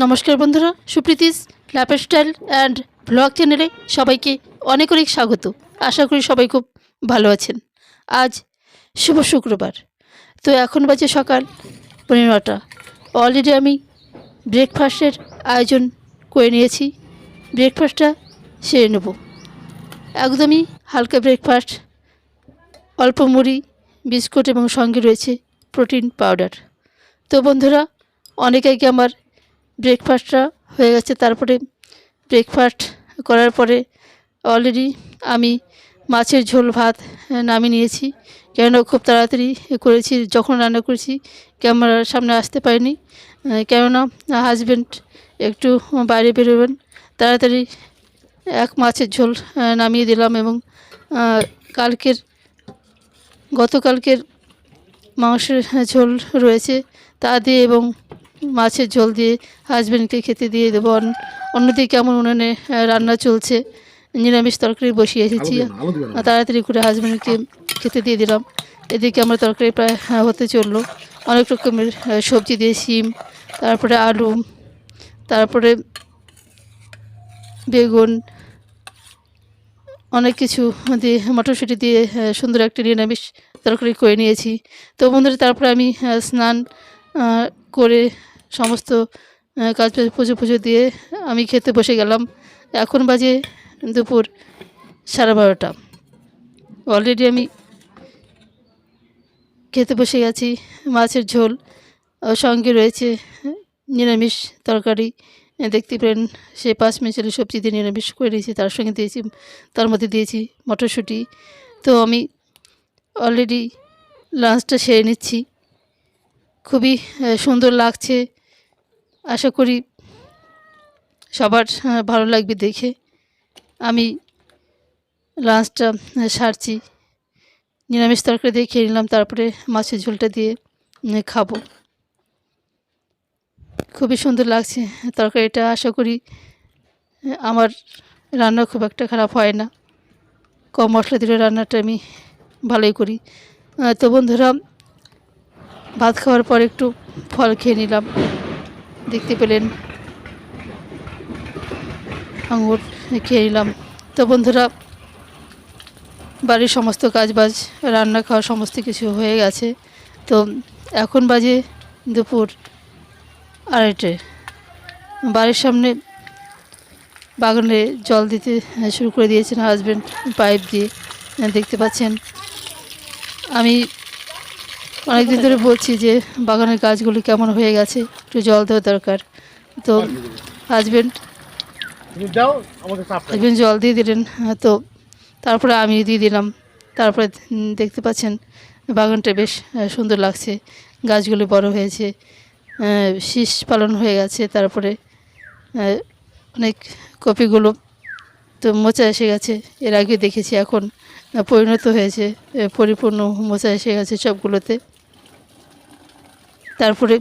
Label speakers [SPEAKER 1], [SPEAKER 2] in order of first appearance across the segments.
[SPEAKER 1] নমস্কার বন্ধুরা Supriti's lifestyle and blog চ্যানেলে সবাইকে অনেক অনেক স্বাগত। আশা করি সবাই খুব ভালো আছেন। আজ শুভ শুক্রবার। তো এখন বাজে সকাল পনেরো নটা। অলরেডি আমি ব্রেকফাস্টের আয়োজন করে নিয়েছি। ব্রেকফাস্টটা সেরে নেব। একদমই হালকা ব্রেকফাস্ট অল্প মুড়ি, বিস্কুট এবং সঙ্গে রয়েছে প্রোটিন পাউডার তো বন্ধুরা, অনেক আমার ব্রেকফাস্টটা হয়ে গেছে। তারপরে ব্রেকফাস্ট করার পরে অলরেডি আমি মাছের ঝোল, ভাত নামিয়ে নিয়েছি। কেননা খুব তাড়াতাড়ি করেছি, যখন রান্না করেছি, ক্যামেরার সামনে আসতে পারিনি। কেননা হাজব্যান্ড একটু বাইরে বেরোবেন। তাড়াতাড়ি এক মাছের ঝোল নামিয়ে দিলাম এবং কালকের, গতকালকের মাংসের ঝোল রয়েছে তা দিয়ে এবং মাছের ঝোল দিয়ে হাজব্যান্ডকে খেতে দিয়ে দেবো। অন্যদিকে আমার উনুনে রান্না চলছে নিরামিষ তরকারি বসিয়ে এসেছি। তাড়াতাড়ি করে হাজব্যান্ডকে খেতে দিয়ে দিলাম। এদিকে আমার তরকারি প্রায় হতে চলল। অনেক রকমের সবজি দিয়ে শিম তারপরে আলু তারপরে বেগুন অনেক কিছু দিয়ে মটরশুঁটি দিয়ে সুন্দর একটা নিরামিষ তরকারি করে নিয়েছি। তো বন্ধুরা তারপরে আমি স্নান করে সমস্ত কাজ পুজো পুজো দিয়ে আমি খেতে বসে গেলাম। এখন বাজে দুপুর সাড়ে বারোটা। অলরেডি আমি খেতে বসে গেছি, মাছের ঝোল সঙ্গে রয়েছে নিরামিষ তরকারি। দেখতে পেলেন সে পাঁচ মিশালি সবজি দিয়ে নিরামিষ করে দিয়েছি, তার সঙ্গে দিয়েছি, তার মধ্যে দিয়েছি মটরশুঁটি। তো আমি অলরেডি লাঞ্চটা সেরে নিচ্ছি। খুবই সুন্দর লাগছে। আশা করি সবার ভালো লাগবে দেখে। আমি লাঞ্চটা সারছি। নিরামিষ তরকারি দিয়ে খেয়ে নিলাম, তারপরে মাছের ঝোলটা দিয়ে খাব। খুবই সুন্দর লাগছে তরকারিটা, আশা করি আমার রান্না খুব একটা খারাপ হয় না। কম মশলা দিলে রান্নাটা আমি ভালোই করি। তো বন্ধুরা, ভাত খাওয়ার পর একটু ফল খেয়ে নিলাম। দেখতে পেলেন। আঙুর খেয়ে নিলাম। তো বন্ধুরা, বাড়ির সমস্ত কাজবাজ রান্না খাওয়া সমস্ত কিছু হয়ে গেছে। তো এখন বাজে দুপুর আড়াইটে। বাড়ির সামনে বাগানে জল দিতে শুরু করে দিয়েছেন হাজব্যান্ড পাইপ দিয়ে। দেখতে পাচ্ছেন, আমি অনেকদিন ধরে বলছি যে বাগানের গাছগুলি কেমন হয়ে গেছে একটু জল দেওয়া দরকার তো হাজব্যান্ড। হাজব্যান্ড জল দিয়ে দিলেন তো তারপরে আমি দিয়ে দিলাম তারপরে দেখতে পাচ্ছেন বাগানটা বেশ সুন্দর লাগছে গাছগুলি বড় হয়েছে শীষ পালন হয়ে গেছে তারপরে অনেক কপিগুলো তো মোচা এসে গেছে। এর আগে দেখেছি, এখন পরিণত হয়েছে পরিপূর্ণ মোচা এসে গেছে সবগুলোতে। তারপরে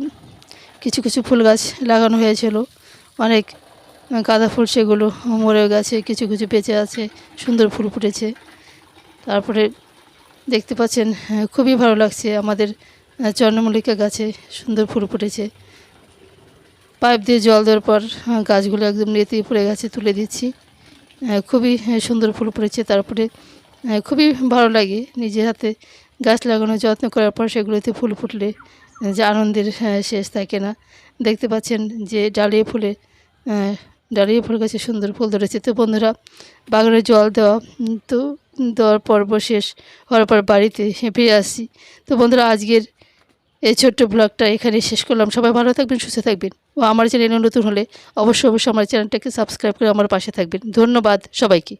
[SPEAKER 1] কিছু কিছু ফুল গাছ লাগানো হয়েছিল। অনেক গাঁদা ফুল সেগুলো মরে গেছে, কিছু কিছু বেঁচে আছে, সুন্দর ফুল ফুটেছে। তারপরে দেখতে পাচ্ছেন খুবই ভালো লাগছে আমাদের চন্দ্রমল্লিকা গাছে সুন্দর ফুল ফুটেছে। পাইপ দিয়ে জল দেওয়ার পর গাছগুলো একদম নেতিয়ে পড়ে গেছে, তুলে দিচ্ছি। খুবই সুন্দর ফুল ফুটেছে। তারপরে খুবই ভালো লাগে নিজের হাতে গাছ লাগানো যত্ন করার পর সেগুলোতে ফুল ফুটলে যে আনন্দের শেষ থাকে না দেখতে পাচ্ছেন যে ডালিয়ে ফুলে ডালিয়ে ফুল গাছে সুন্দর ফুল ধরেছে। তো বন্ধুরা, বাগানে জল দেওয়া তো দেওয়ার পর্ব শেষ, হওয়ার পর বাড়িতে ফিরে আসছি তো বন্ধুরা, আজকের এই ছোট্ট ব্লগটা এখানে শেষ করলাম। সবাই ভালো থাকবেন, সুস্থ থাকবেন ও আমার চ্যানেল নতুন হলে অবশ্যই অবশ্যই আমার চ্যানেলটাকে সাবস্ক্রাইব করে আমার পাশে থাকবেন। ধন্যবাদ সবাইকে।